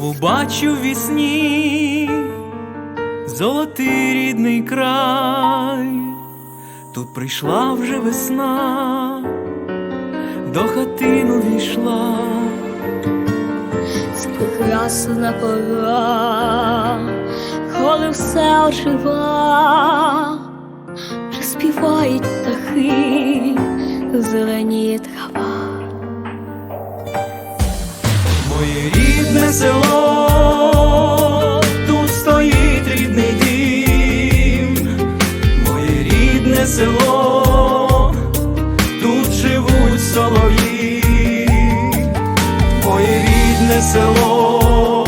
бачу в вісні золотий рідний край, тут прийшла вже весна, до хатину війшла. прекрасна пора, коли все ожива, вже співають птахи, зеленіє трава. Рідне село, тут стоїть рідний дім, моє рідне село, тут живуть солов'ї, моє рідне село,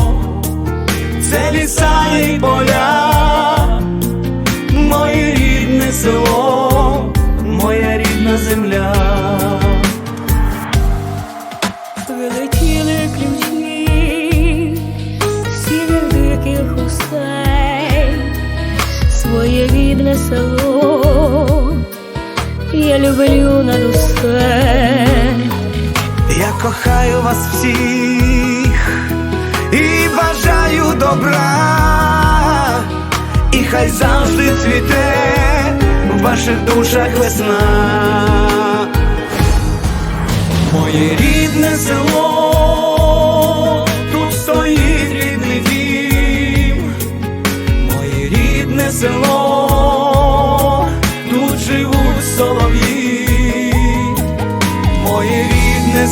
це ліса і поля, люблю над усе. Я кохаю вас всіх і бажаю добра, і хай завжди цвіте в ваших душах весна. Моє рідне село,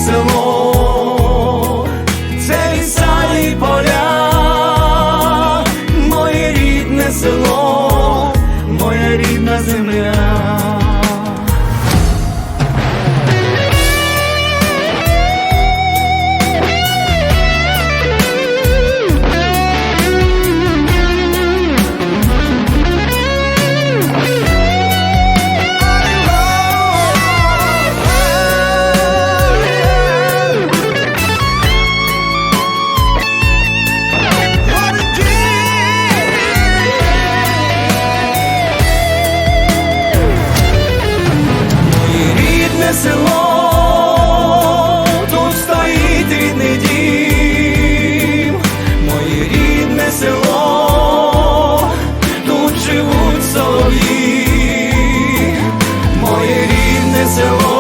село, це ліса і поля, моє рідне село, рідне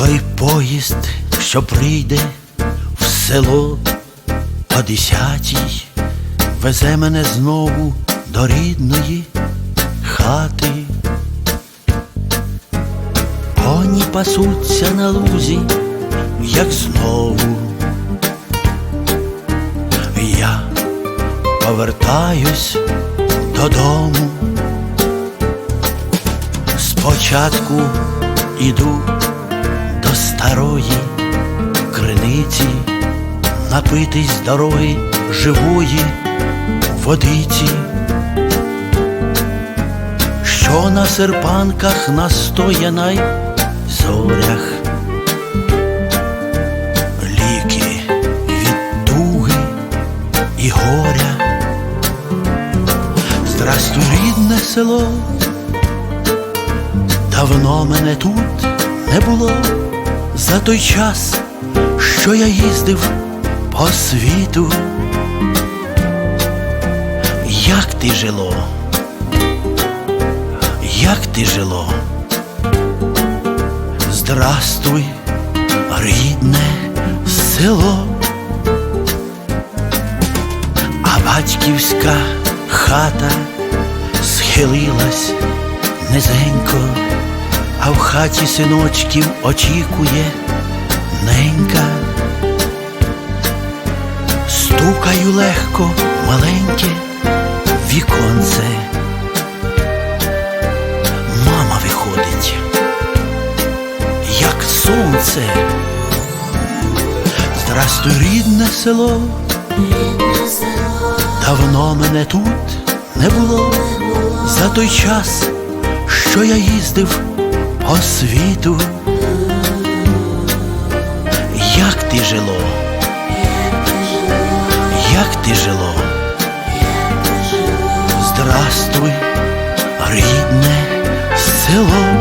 Той поїзд, що прийде в село о десятій, везе мене знову до рідної хати. Коні пасуться на лузі, як знову. Я повертаюсь додому. Спочатку іду старої криниці, напитись дороги живої водиці, що на серпанках настояна й зорях, ліки від туги і горя. Здрастуй, рідне село, давно мене тут не було за той час, що я їздив по світу. Як ти жило? Як ти жило? Здрастуй, рідне село, а батьківська хата схилилась низенько, а в хаті синочків очікує ненька. Стукаю легко, маленьке віконце. Мама виходить. як сонце. Здрастуй, рідне село, давно мене тут не було за той час, що я їздив по світу. Як ти жило? Як ти жило? Здрастуй, рідне село.